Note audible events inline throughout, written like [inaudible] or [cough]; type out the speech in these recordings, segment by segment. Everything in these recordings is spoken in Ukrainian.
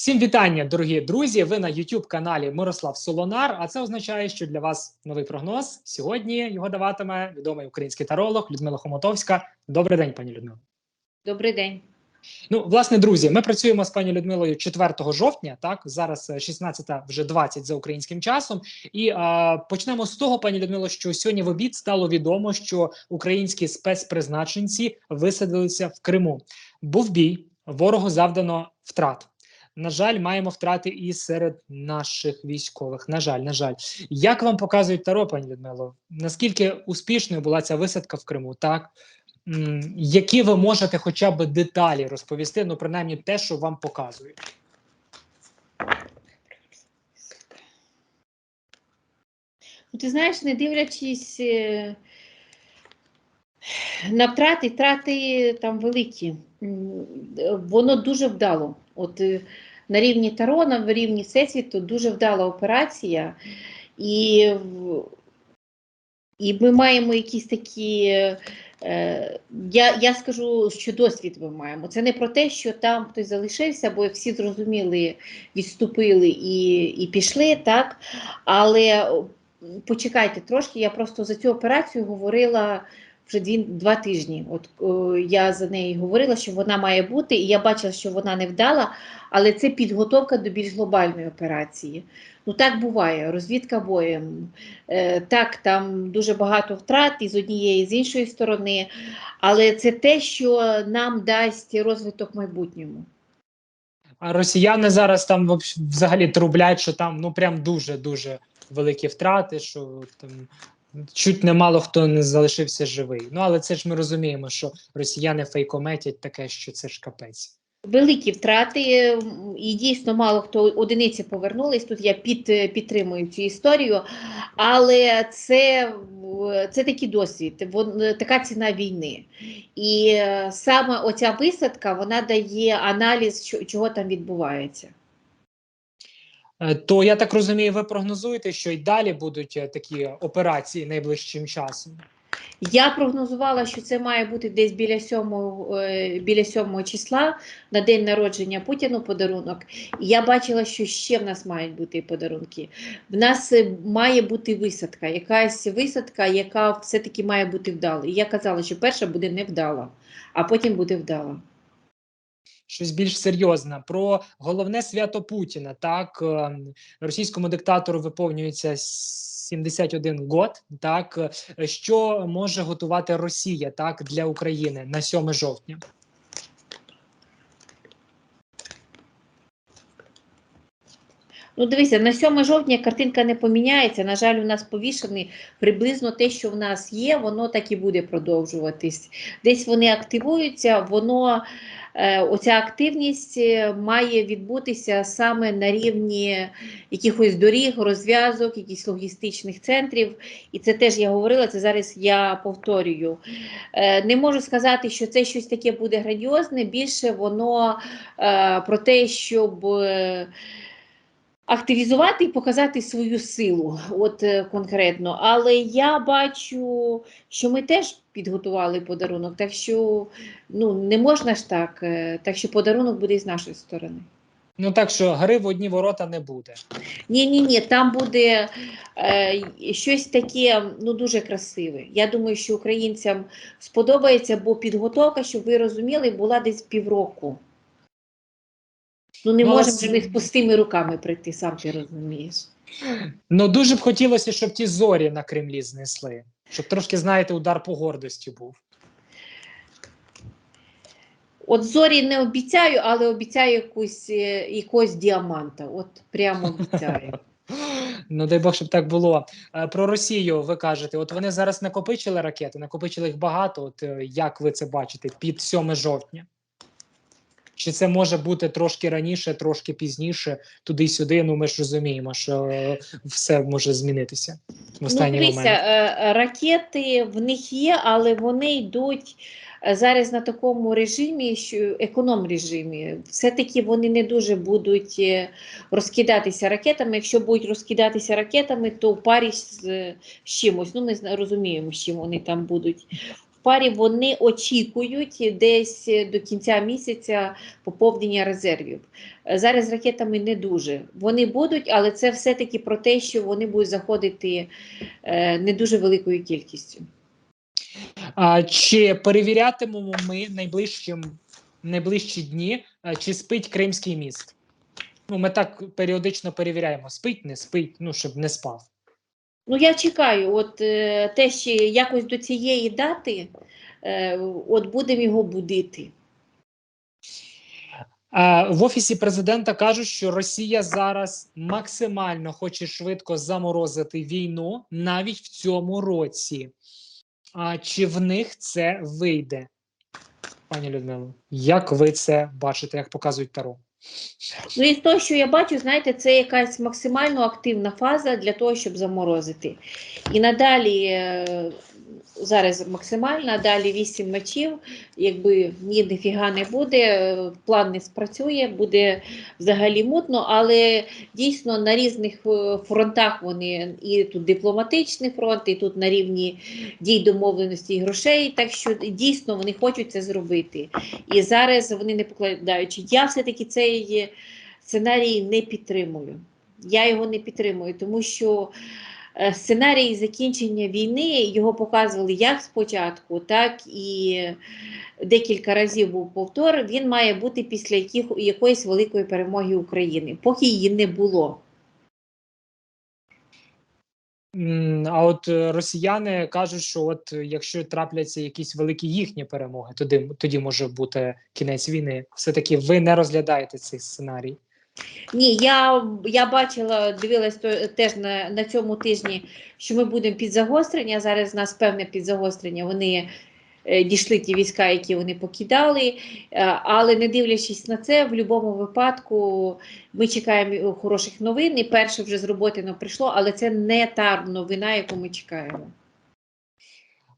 Всім вітання, дорогі друзі! Ви на youtube каналі Мирослав Солонар. А це означає, що для вас новий прогноз. Сьогодні його даватиме відомий український таролог Людмила Хомотовська. Добрий день, пані Людмила. Добрий день. Ну, власне, друзі, ми працюємо з пані Людмилою 4 жовтня. Так, зараз е, 16 вже 20 за українським часом. І е, почнемо з того, пані Людмило, що сьогодні в обід стало відомо, що українські спецпризначенці висадилися в Криму. Був бій, ворогу завдано втрат. На жаль, маємо втрати і серед наших військових. На жаль, на жаль, як вам показують Таро, пані Людмило? Наскільки успішною була ця висадка в Криму? Так які ви можете хоча б деталі розповісти? Ну, принаймні, те, що вам показують. Ну, Ти знаєш, не дивлячись е, на втрати, втрати там великі. Воно дуже вдало. От е, на рівні Таро, на рівні Всесвіту дуже вдала операція. І, і ми маємо якісь такі. е, Я, я скажу, що досвід ми маємо. Це не про те, що там хтось залишився, бо всі зрозуміли, відступили і, і пішли, так? Але почекайте трошки, я просто за цю операцію говорила вже дві, два тижні. От о, я за нею говорила, що вона має бути, і я бачила, що вона не вдала, але це підготовка до більш глобальної операції. Ну так буває, розвідка боєм. Е, так, там дуже багато втрат і з однієї, і з іншої сторони, але це те, що нам дасть розвиток в майбутньому. А росіяни зараз там взагалі трублять, що там ну прям дуже дуже великі втрати, що там чуть немало хто не залишився живий. Ну але це ж ми розуміємо, що росіяни фейкометять таке, що це ж капець. Великі втрати, і дійсно мало хто одиниці повернулись. Тут я під, підтримую цю історію, але це, це такий досвід, вон- така ціна війни. І саме оця висадка вона дає аналіз, чого там відбувається. Е, То я так розумію, ви прогнозуєте, що й далі будуть е, такі операції найближчим часом. Я прогнозувала, що це має бути десь біля 7, е, біля 7 числа на день народження Путіну подарунок. Я бачила, що ще в нас мають бути подарунки. В нас має бути висадка, якась висадка, яка все-таки має бути вдала. І я казала, що перша буде невдала, а потім буде вдала. Щось більш серйозне про головне свято Путіна. Так е, російському диктатору виповнюється 71 год. Так е, що може готувати Росія так для України на 7 жовтня? Ну, дивися, на 7 жовтня картинка не поміняється. На жаль, у нас повішений приблизно те, що в нас є, воно так і буде продовжуватись. Десь вони активуються, воно е, оця активність е, має відбутися саме на рівні якихось доріг, розв'язок, якихось логістичних центрів. І це теж я говорила, це зараз я повторюю. Е, не можу сказати, що це щось таке буде грандіозне, більше воно про те, щоб. Активізувати і показати свою силу, от е, конкретно. Але я бачу, що ми теж підготували подарунок, так що ну, не можна ж так, е, так що подарунок буде з нашої сторони. Ну так що гри в одні ворота не буде. Ні, ні, ні, там буде е, щось таке ну, дуже красиве. Я думаю, що українцям сподобається, бо підготовка, щоб ви розуміли, була десь півроку. Ну, не Ну, можемо ж ми з пустими руками прийти, сам ти розумієш. Ну дуже б хотілося, щоб ті зорі на Кремлі знесли, щоб трошки, знаєте, удар по гордості був. От зорі не обіцяю, але обіцяю якусь, е, якогось діаманта. От прямо обіцяю. [laughs] Ну, дай Бог, щоб так було. Е, Про Росію ви кажете, от вони зараз накопичили ракети, накопичили їх багато. От е, як ви це бачите під 7 жовтня? Чи це може бути трошки раніше, трошки пізніше, туди-сюди? Ну ми ж розуміємо, що е, все може змінитися в Ну, останній дивися, момент. е, е, ракети в них є, але вони йдуть зараз на такому режимі, що економ режимі. Все-таки вони не дуже будуть розкидатися ракетами. Якщо будуть розкидатися ракетами, то в парі з, з чимось. Ну, ми розуміємо, з чим вони там будуть. Парі вони очікують десь до кінця місяця поповнення резервів. Е, Зараз ракетами не дуже. Вони будуть, але це все-таки про те, що вони будуть заходити е, не дуже великою кількістю. А, чи перевірятимемо ми найближчим найближчі дні, чи спить Кримський міст? Ну, ми так періодично перевіряємо: спить, не спить, ну щоб не спав. Ну, я чекаю, от е, те, що якось до цієї дати, е, от будемо його будити. В офісі президента кажуть, що Росія зараз максимально хоче швидко заморозити війну навіть в цьому році. А чи в них це вийде? Пані Людмило, як ви це бачите, як показують Таро? Ну, і з що я бачу, знаєте, це якась максимально активна фаза для того, щоб заморозити. І надалі е, зараз максимальна, далі 8 мечів, якби ні, ніфіга не буде, е, план не спрацює, буде взагалі мутно, але дійсно на різних е, фронтах вони і тут дипломатичний фронт, і тут на рівні дій домовленості і грошей. Так що дійсно вони хочуть це зробити. І зараз вони не покладаючи. Я все-таки цей сценарій не підтримую. Я його не підтримую, тому що е, сценарій закінчення війни його показували як спочатку, так і декілька разів був повтор. Він має бути після яких, якоїсь великої перемоги України, поки її не було. А от е, росіяни кажуть, що от е, якщо трапляться якісь великі їхні перемоги, тоді, тоді може бути кінець війни. Все таки ви не розглядаєте цей сценарій. Ні, я, я бачила, дивилась теж на, на цьому тижні, що ми будемо під загострення. Зараз в нас певне підзагострення. Вони е, дійшли ті війська, які вони покидали. Е, але не дивлячись на це, в будь-якому випадку ми чекаємо хороших новин. І перше вже з роботи не прийшло, але це не та новина, яку ми чекаємо.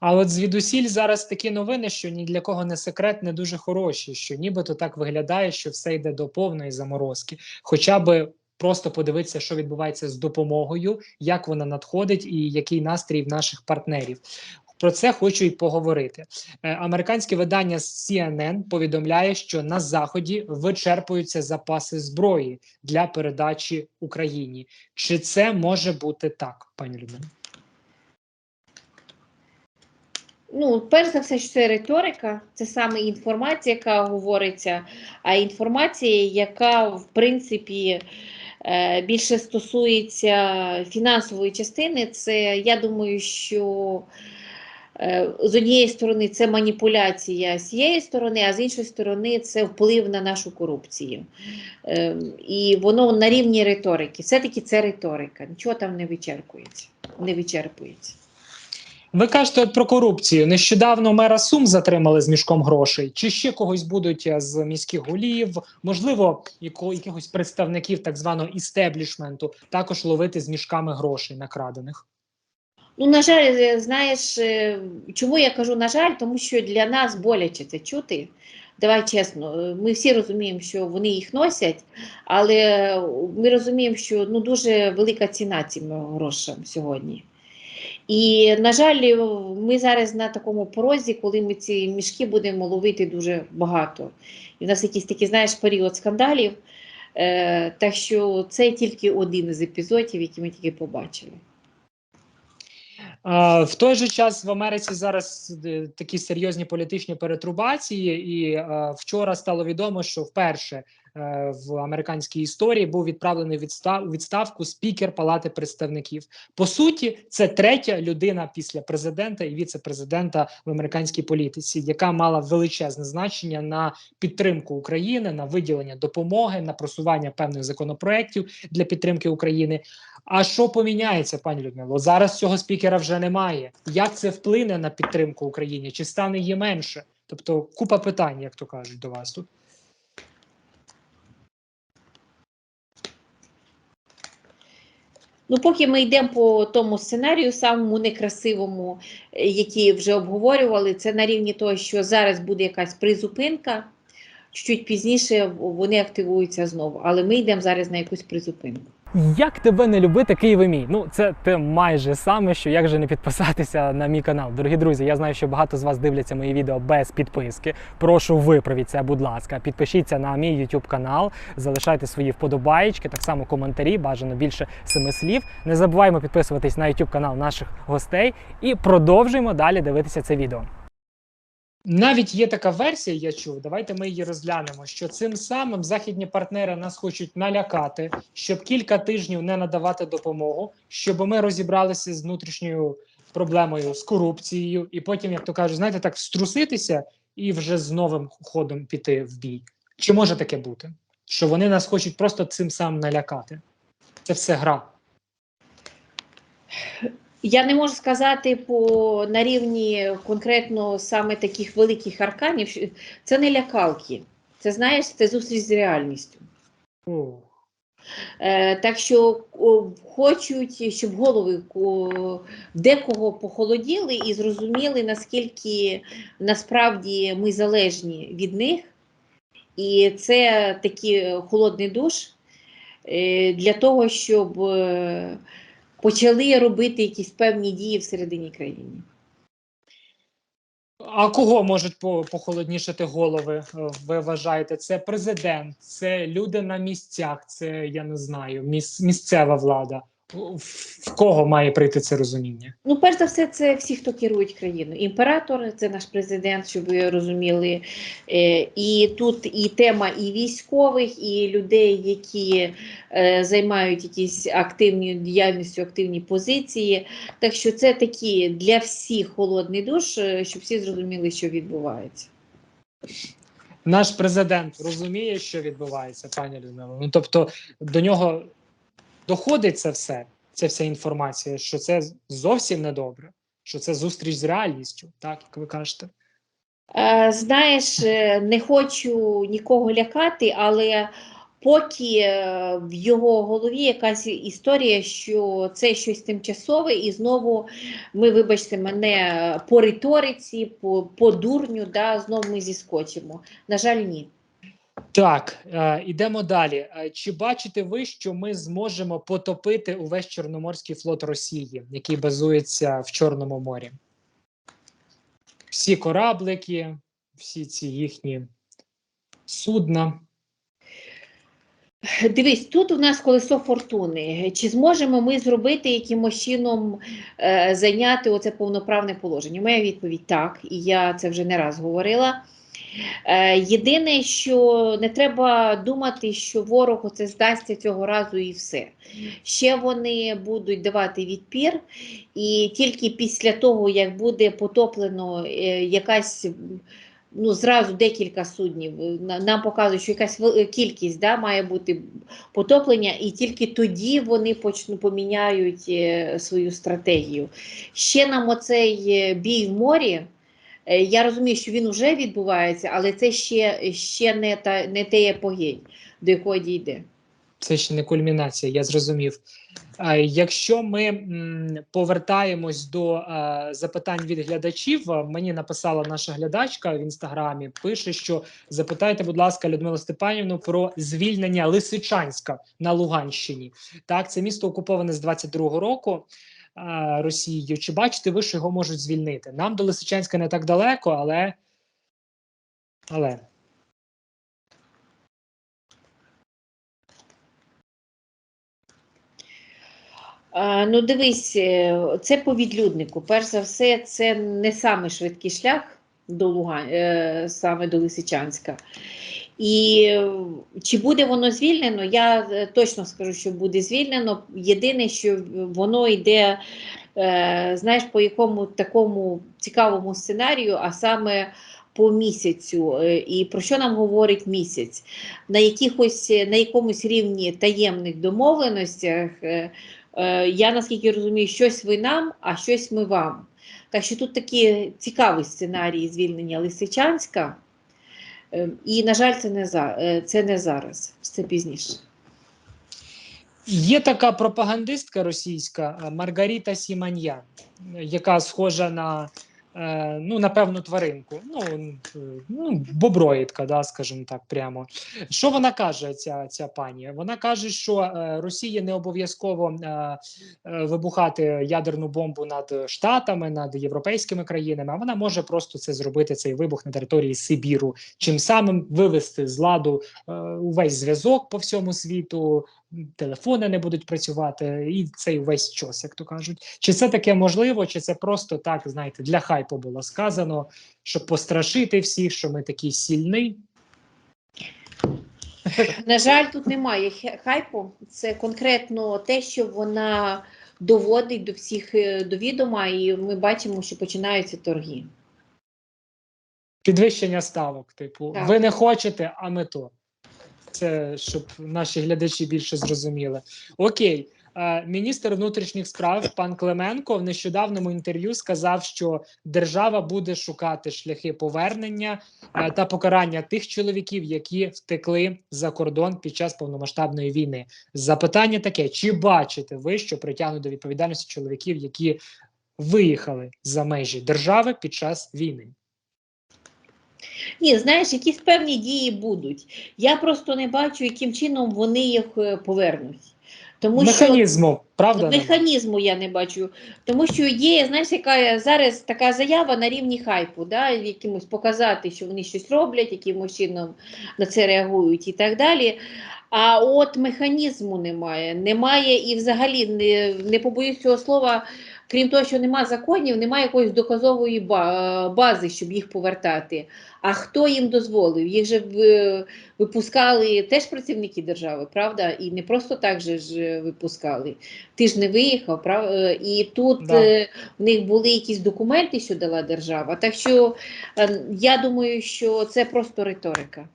А от звідусіль зараз такі новини, що ні для кого не секрет, не дуже хороші, що нібито так виглядає, що все йде до повної заморозки. Хоча би просто подивитися, що відбувається з допомогою, як вона надходить, і який настрій в наших партнерів. Про це хочу й поговорити. Е, Американське видання CNN повідомляє, що на заході вичерпуються запаси зброї для передачі Україні. Чи це може бути так, пані Людмила? Ну, перш за все, що це риторика, це саме інформація, яка говориться, а інформація, яка в принципі е, більше стосується фінансової частини, це я думаю, що е, з однієї сторони це маніпуляція з цієї сторони, а з іншої сторони це вплив на нашу корупцію. Е, І воно на рівні риторики. Все-таки це риторика, нічого там не вичерпується. Не вичерпується. Ви кажете про корупцію. Нещодавно мера Сум затримали з мішком грошей. Чи ще когось будуть е, з міських голів, можливо, якихось представників так званого істеблішменту також ловити з мішками грошей накрадених? Ну, на жаль, е, знаєш, е, чому я кажу на жаль, тому що для нас боляче це чути. Давай чесно, ми всі розуміємо, що вони їх носять, але ми розуміємо, що ну, дуже велика ціна цим грошам сьогодні. І, на жаль, ми зараз на такому порозі, коли ми ці мішки будемо ловити дуже багато. І в нас якийсь такий, знаєш, період скандалів. Е, так що це тільки один із епізодів, які ми тільки побачили. В той же час в Америці зараз е, такі серйозні політичні перетрубації, і вчора стало відомо, що вперше в американській історії був відправлений відстав, відставку спікер Палати представників. По суті, це третя людина після президента і віце-президента в американській політиці, яка мала величезне значення на підтримку України, на виділення допомоги, на просування певних законопроєктів для підтримки України. А що поміняється, пані Людмило? Зараз цього спікера вже немає. Як це вплине на підтримку Україні? Чи стане її менше? Тобто купа питань, як то кажуть, до вас тут. Ну, поки ми йдемо по тому сценарію, самому некрасивому, е, який вже обговорювали, це на рівні того, що зараз буде якась призупинка, чуть пізніше вони активуються знову. Але ми йдемо зараз на якусь призупинку. Як тебе не любити, Києве мій? Ну, це те майже саме, що як же не підписатися на мій канал. Дорогі друзі, я знаю, що багато з вас дивляться мої відео без підписки. Прошу виправіть це, будь ласка. Підпишіться на мій YouTube канал, залишайте свої вподобаєчки, так само коментарі, бажано більше семи слів. Не забуваємо підписуватись на YouTube канал наших гостей і продовжуємо далі дивитися це відео. Навіть є така версія, я чув. Давайте ми її розглянемо. Що цим самим західні партнери нас хочуть налякати, щоб кілька тижнів не надавати допомогу, щоб ми розібралися з внутрішньою проблемою з корупцією, і потім, як то кажуть, знаєте, так струситися і вже з новим ходом піти в бій. Чи може таке бути? Що вони нас хочуть просто цим самим налякати? Це все гра. Я не можу сказати по на рівні конкретно саме таких великих арканів. що Це не лякалки. Це знаєш, це зустріч з реальністю. Е, так що о, хочуть, щоб голови о, декого похолоділи і зрозуміли, наскільки насправді ми залежні від них. І це такий холодний душ е, для того, щоб е, почали робити якісь певні дії всередині країни. А кого можуть по- похолоднішати голови? е, Ви вважаєте? Це президент, це люди на місцях, це я не знаю, міс, місцева влада. В, кого має прийти це розуміння? Ну, перш за все, це всі, хто керують країною. Імператор це наш президент, щоб ви розуміли. Е, І тут і тема і військових, і людей, які е, займають якісь активні діяльністю, активні позиції. Так що це такі для всіх холодний душ, е, щоб всі зрозуміли, що відбувається. Наш президент розуміє, що відбувається, пані Людмила. Ну тобто до нього доходить це все, ця вся інформація, що це зовсім недобре, що це зустріч з реальністю, так як ви кажете. Е, Знаєш, е, не хочу нікого лякати, але поки е, в його голові якась історія, що це щось тимчасове, і знову ми, вибачте мене, по риториці, по, по дурню, да, знову ми зіскочимо. На жаль, ні. Так, е, ідемо далі. Е, Чи бачите ви, що ми зможемо потопити увесь Чорноморський флот Росії, який базується в Чорному морі? Всі кораблики, всі ці їхні судна. Дивись, тут у нас колесо фортуни. Чи зможемо ми зробити якимось чином е, зайняти оце повноправне положення? Моя відповідь так, і я це вже не раз говорила. Е, єдине, що не треба думати, що ворог оце здасться цього разу і все. Ще вони будуть давати відпір, і тільки після того, як буде потоплено е, якась. Ну, зразу декілька суднів. Нам показують, що якась кількість да, має бути потоплення, і тільки тоді вони почнуть поміняють е, свою стратегію. Ще нам оцей бій в морі. Е, Я розумію, що він вже відбувається, але це ще, ще не, та, не те епогей, до якого дійде. Це ще не кульмінація, я зрозумів. Якщо ми повертаємось до запитань від глядачів, мені написала наша глядачка в інстаграмі. Пише, що запитайте, будь ласка, Людмилу Степанівну про звільнення Лисичанська на Луганщині. Так, це місто окуповане з 22-го року Росією. Чи бачите ви, що його можуть звільнити? Нам до Лисичанська не так далеко, але. але. Ну, дивись, е, це по відлюднику. Перш за все, це не самий швидкий шлях до Луган, е, саме до Лисичанська. І е, чи буде воно звільнено, я е, точно скажу, що буде звільнено. Єдине, що воно йде, знаєш, по якому такому цікавому сценарію, а саме по місяцю. І про що нам говорить місяць? На якихось на якомусь рівні таємних домовленостях. Я наскільки розумію, щось ви нам, а щось ми вам. Так що тут такі цікаві сценарії звільнення Лисичанська. Е, І, на жаль, це не, за, е, це не зараз, це пізніше. Є така пропагандистка російська е, Маргарита Сіманьян, яка схожа на е, ну, напевно, тваринку. Ну, ну, боброїдка, да, скажімо так, прямо. Що вона каже, ця, ця пані? Вона каже, що е, Росії не обов'язково е, вибухати ядерну бомбу над Штатами, над європейськими країнами, а вона може просто це зробити, цей вибух на території Сибіру, чим самим вивести з ладу увесь зв'язок по всьому світу, телефони не будуть працювати, і цей увесь час, як то кажуть. Чи це таке можливо, чи це просто так, знаєте, для хайпу було сказано, щоб пострашити всіх, що ми такі сильні? На жаль, тут немає хайпу. Це конкретно те, що вона доводить до всіх е, до відома, і ми бачимо, що починаються торги. Підвищення ставок, типу, Так. ви не хочете, а ми то. Це щоб наші глядачі більше зрозуміли. Окей, Е, міністр внутрішніх справ пан Клименко в нещодавному інтерв'ю сказав, що держава буде шукати шляхи повернення е, та покарання тих чоловіків, які втекли за кордон під час повномасштабної війни. Запитання таке: чи бачите ви, що притягнуть до відповідальності чоловіків, які виїхали за межі держави під час війни? Ні, знаєш, якісь певні дії будуть. Я просто не бачу, яким чином вони їх е, повернуть. Тому що Механізму, правда? Механізму я не бачу, тому що ідея, знаєш, яка зараз така заява на рівні хайпу, да, якимось показати, що вони щось роблять, якимось чином на це реагують і так далі. А от механізму немає. Немає і взагалі не, не побоюсь цього слова. Крім того, що немає законів, немає якоїсь доказової бази, щоб їх повертати. А хто їм дозволив? Їх же випускали теж працівники держави, правда? І не просто так же ж випускали. Ти ж не виїхав, прав? е, І тут Да. е, в них були якісь документи, що дала держава. Так що е, я думаю, що це просто риторика.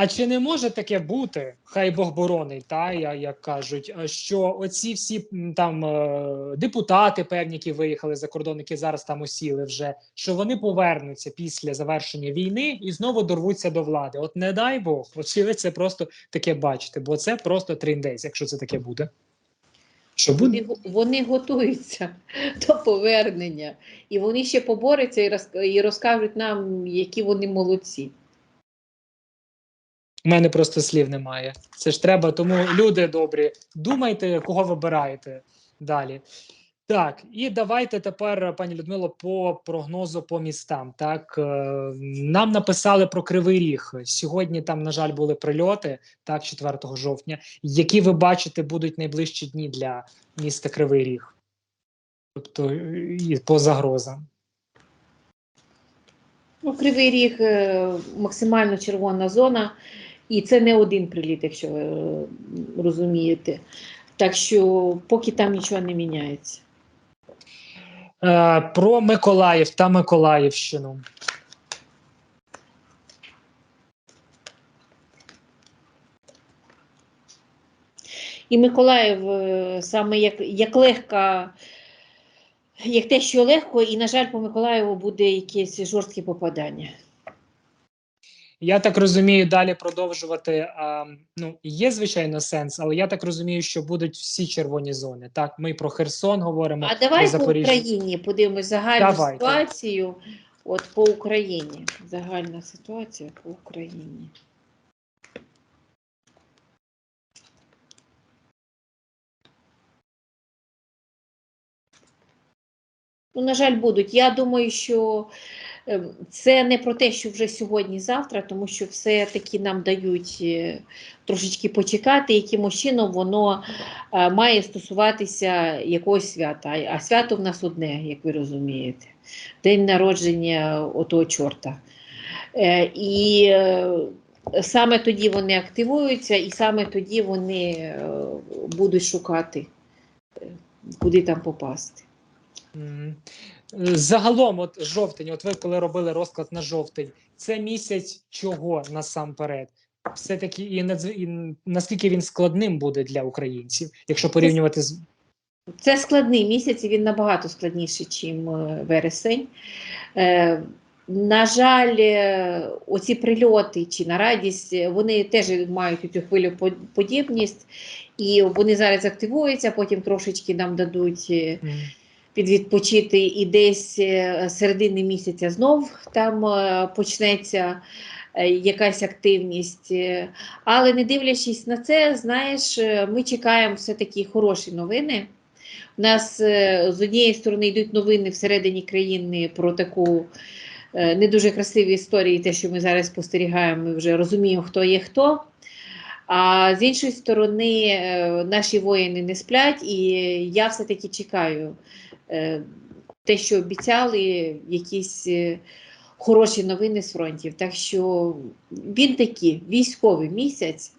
А чи не може таке бути, хай Бог боронить, та як кажуть, е, що оці всі там е, депутати, певні, які виїхали за кордон, які зараз там осіли вже, що вони повернуться після завершення війни і знову дорвуться до влади? От не дай Бог, ви це просто таке бачите, бо це просто триндець, якщо це таке буде. Що буде? Вони, вони готуються [laughs] до повернення, і вони ще поборються і розкажуть нам, які вони молодці. У мене просто слів немає. Це ж треба, тому люди добрі, думайте, кого вибираєте далі. Так, і давайте тепер, пані Людмило, по прогнозу по містам. Так, е, нам написали про Кривий Ріг. Сьогодні там, на жаль, були прильоти, так, 4 жовтня. Які ви бачите будуть найближчі дні для міста Кривий Ріг? Тобто і по загрозам. Ну, Кривий Ріг е, максимально червона зона, і це не один приліт, якщо ви розумієте. Так що поки там нічого не міняється. Е, про Миколаїв та Миколаївщину. І Миколаїв е, саме як, як легка, як те, що легко, і, на жаль, по Миколаєву буде якесь жорстке попадання. Я так розумію, далі продовжувати. А, ну є звичайно сенс, але я так розумію, що будуть всі червоні зони. Так, ми про Херсон говоримо. А про давай по Україні подивимось загальну Давайте. ситуацію. От по Україні. Загальна ситуація по Україні. Ну, на жаль, будуть. Я думаю, що це не про те, що вже сьогодні-завтра, тому що все-таки нам дають е, трошечки почекати, якимось чином воно е, має стосуватися якогось свята. А- свято в нас одне, як ви розумієте. День народження отого чорта. Е, І саме тоді вони активуються, і саме тоді вони будуть шукати, куди там попасти. Е, Загалом, от жовтень, от ви коли робили розклад на жовтень, це місяць чого насамперед? Все таки і, надз... і наскільки він складним буде для українців, якщо порівнювати з Це складний місяць, і він набагато складніший, ніж вересень. Е, на жаль, е, оці прильоти чи на радість, е, вони теж мають цю хвилю подібність, і вони зараз активуються, потім трошечки нам дадуть е. Підвідпочити і десь е, середини місяця знов там е, почнеться е, якась активність. Але не дивлячись на це, знаєш, ми чекаємо все-таки хороші новини. У нас з однієї сторони йдуть новини всередині країни про таку не дуже красиві історії, те, що ми зараз спостерігаємо, ми вже розуміємо, хто є хто. А з іншої сторони, наші воїни не сплять, і я все-таки чекаю те, що обіцяли, якісь е, хороші новини з фронтів. Так що він такий військовий місяць.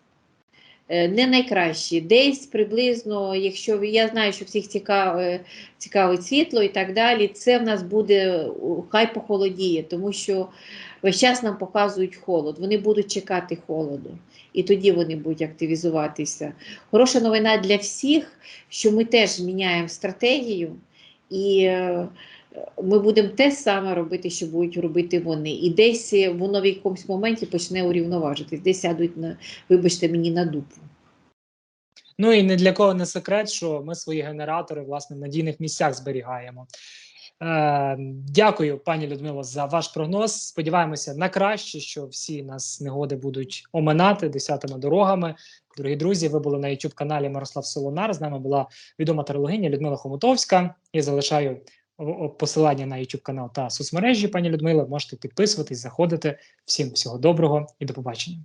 е, Не найкращий. Десь приблизно, якщо я знаю, що всіх цікаве, цікавить світло і так далі, це в нас буде хай похолодіє, тому що весь час нам показують холод. Вони будуть чекати холоду, і тоді вони будуть активізуватися. Хороша новина для всіх, що ми теж міняємо стратегію, і е, ми будемо те саме робити, що будуть робити вони. І десь е, воно в якомусь моменті почне урівноважитись, десь сядуть на, вибачте мені, на дупу. Ну і не для кого не секрет, що ми свої генератори власне в надійних місцях зберігаємо. Е, дякую, пані Людмило, за ваш прогноз. Сподіваємося на краще, що всі нас негоди будуть оминати десятими дорогами. Дорогі друзі, ви були на youtube каналі Мирослав Солонар. З нами була відома тарологиня Людмила Хомутовська. Я залишаю посилання на youtube канал та соцмережі. Пані Людмила, можете підписуватись, заходити. Всім всього доброго і до побачення.